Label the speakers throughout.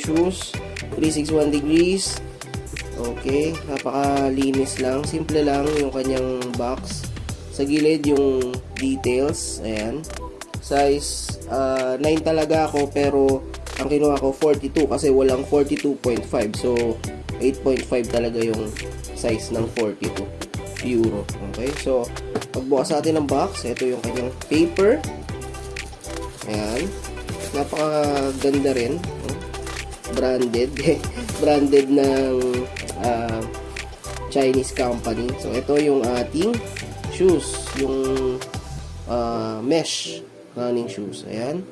Speaker 1: shoes. 361 degrees. Okay, napakalinis lang. Simple lang yung kanyang box. Sa gilid yung details. Ayan. Size ah, 9 talaga ako pero ang kinuha ko 42 kasi walang 42.5. So 8.5 talaga yung size ng 42 euro. Okay? So pagbukas natin ng box, ito yung kanyang paper. Ayan. Napakaganda rin. Branded. Branded ng ah, Chinese company. So, ito yung ating shoes. Yung ah, mesh running shoes. Ayan.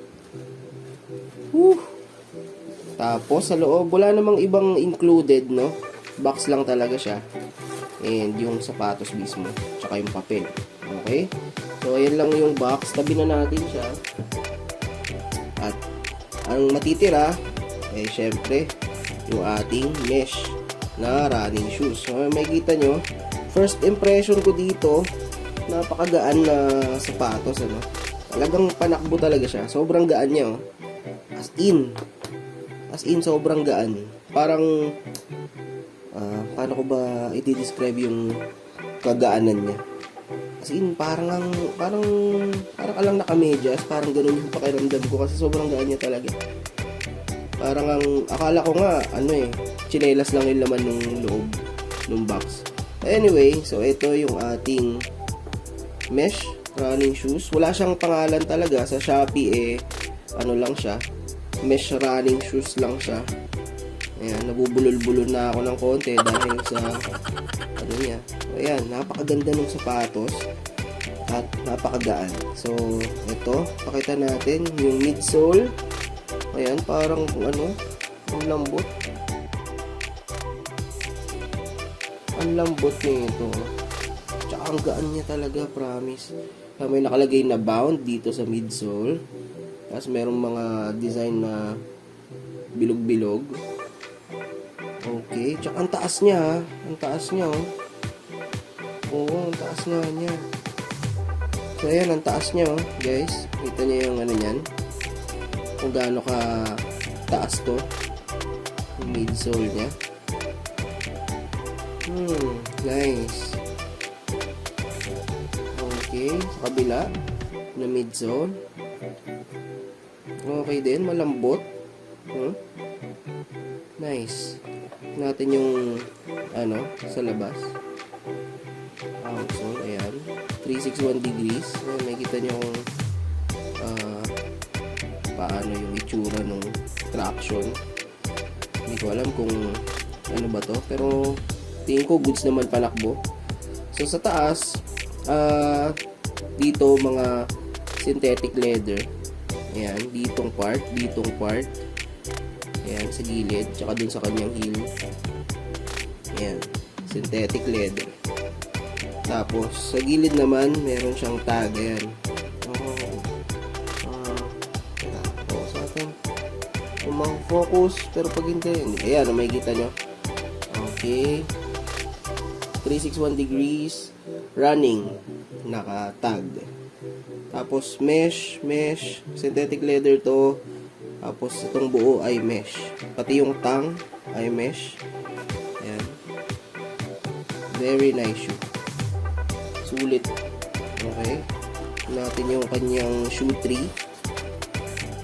Speaker 1: Woo! Tapos, sa loob, wala namang ibang included, no? Box lang talaga siya. And yung sapatos mismo. Tsaka yung papel. Okay? So, ayan lang yung box. Tabi na natin siya. At, ang matitira, eh, syempre, yung ating mesh na running shoes. So, may kita nyo, first impression ko dito, napakagaan na sapatos, ano? Talagang panakbo talaga siya. Sobrang gaan niya, oh. As in. As in, sobrang gaan. Parang, ah, paano ko ba i-describe yung kagaanan niya? As in, parang, ang- parang, parang alang nakamedyas, parang ganun yung pakiramdam ko kasi sobrang gaan niya talaga. Parang ang, akala ko nga, ano eh, chinelas lang yung laman ng loob, ng box. Anyway, so ito yung ating mesh running shoes. Wala siyang pangalan talaga. Sa Shopee eh, ano lang siya, mesh running shoes lang siya. Ayan, nabubulol-bulol na ako ng konti dahil sa, ano niya. Ayan, napakaganda ng sapatos at napakagaan. So, ito, pakita natin yung midsole. Ayan, parang ano, ang lambot. Ang lambot nito. Tsaka ang gaan niya talaga, promise. Ah, May nakalagay na bound dito sa midsole. Tapos merong mga design na bilog-bilog. Okay. Tsaka ang taas niya, ha. Ang taas niya, oh. Oo, ang taas nga niya. So, ayan, ang taas niya, oh, guys. Kita niyo yung ano niyan. Kung gaano ka taas to. Yung midsole niya. Hmm, nice. Okay, sa kabila na midzone. Okay din, malambot. Hmm? Nice. Natin yung ano, sa labas. Outsole, ayan. 361 degrees. Ayan, makikita nyo kung ah, paano yung itsura ng traction. Hindi ko alam kung ano ba to. Pero tingin ko goods naman palakbo. So sa taas, ah dito mga synthetic leather. Ayan, ditong part, ditong part. Ayan, sa gilid, tsaka dun sa kanyang heel. Ayan, synthetic leather. Tapos, sa gilid naman, meron siyang tag. Ayan. Focus pero pag hindi. Ayan, may kita nyo. Okay. 361 degrees. Running. Naka-tag. Tapos, mesh, mesh. Synthetic leather to. Tapos, itong buo ay mesh. Pati yung tang ay mesh. Ayan. Very nice shoe. Sulit. Okay. Natin yung kanyang shoe tree.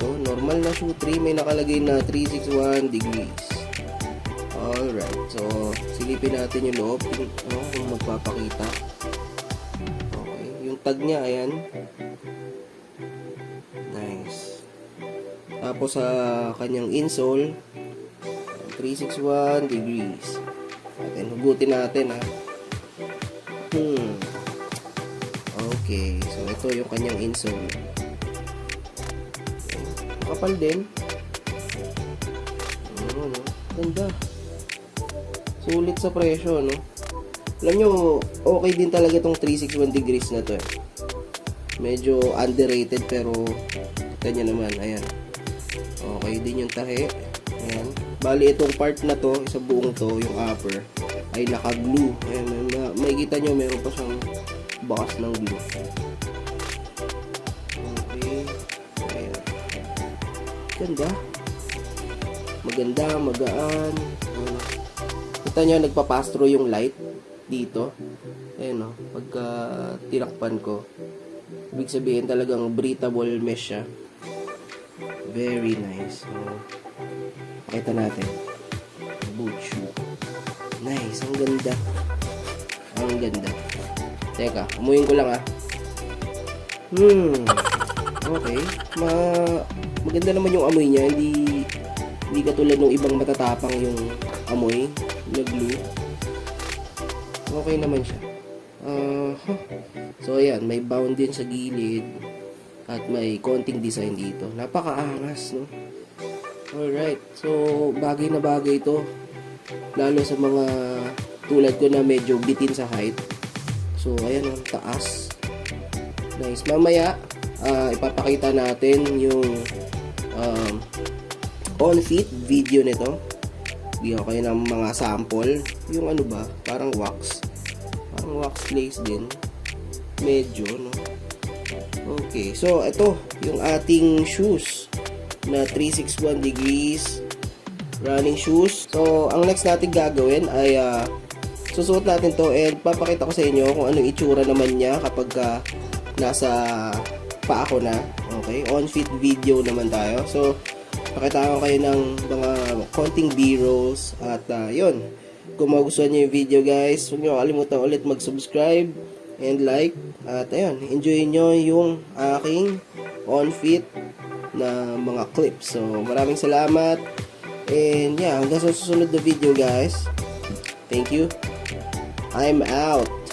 Speaker 1: Ito, normal na shoe tree. May nakalagay na 361 degrees. Alright. So, silipin natin yung loob. Kung, ano, kung magpapakita. Okay. Yung tag niya, ayan. Nice. Tapos sa kanyang insole, 361 degrees. Atin, hugutin natin ha. Hmm. Okay. So, ito yung kanyang insole. Kapal din. Ano, no? Ganda. Sulit sa presyo, no? Alam nyo, okay din talaga itong 361 degrees na to eh. Medyo underrated pero kita naman, ayan. Okay din yung tahi. Ayan. Bali itong part na to, sa buong to, yung upper, ay naka-glue. Ayan, may, may kita nyo, meron pa siyang bakas ng glue. Ganda. Maganda, magaan. Ano. Kita nyo, nagpapass through yung light dito. Ayan o, pagka tinakpan ko. Ibig sabihin talagang breathable mesh siya. Very nice. So, pakita natin. Boot shoe. Nice, ang ganda. Ang ganda. Teka, umuyin ko lang ah. Hmm. Okay. Ma maganda naman yung amoy niya. Hindi hindi katulad ng ibang matatapang yung amoy na glue. Okay naman siya. Ah, huh. So ayan, may bound din sa gilid at may konting design dito. Napakaangas, no? Alright. So, bagay na bagay ito. Lalo sa mga tulad ko na medyo bitin sa height. So, ayan ang taas. Nice. Mamaya, ah, ipapakita natin yung um, on-fit video nito. Bigyan ko kayo ng mga sample. Yung ano ba, parang wax. Parang wax place din. Medyo, no? Okay. So, ito, yung ating shoes na 361 degrees running shoes. So, ang next natin gagawin ay ah, susuot natin to and papakita ko sa inyo kung anong itsura naman niya kapag ah, nasa paa ko na. Okay? On-fit video naman tayo. So, pakita ko kayo ng mga konting b-rolls at ah, yun. Kung magustuhan nyo yung video guys, huwag nyo kalimutan ulit mag-subscribe and like. At ayun, enjoy nyo yung aking on-fit na mga clips. So, maraming salamat. And yeah, hanggang sa susunod na video guys. Thank you. I'm out.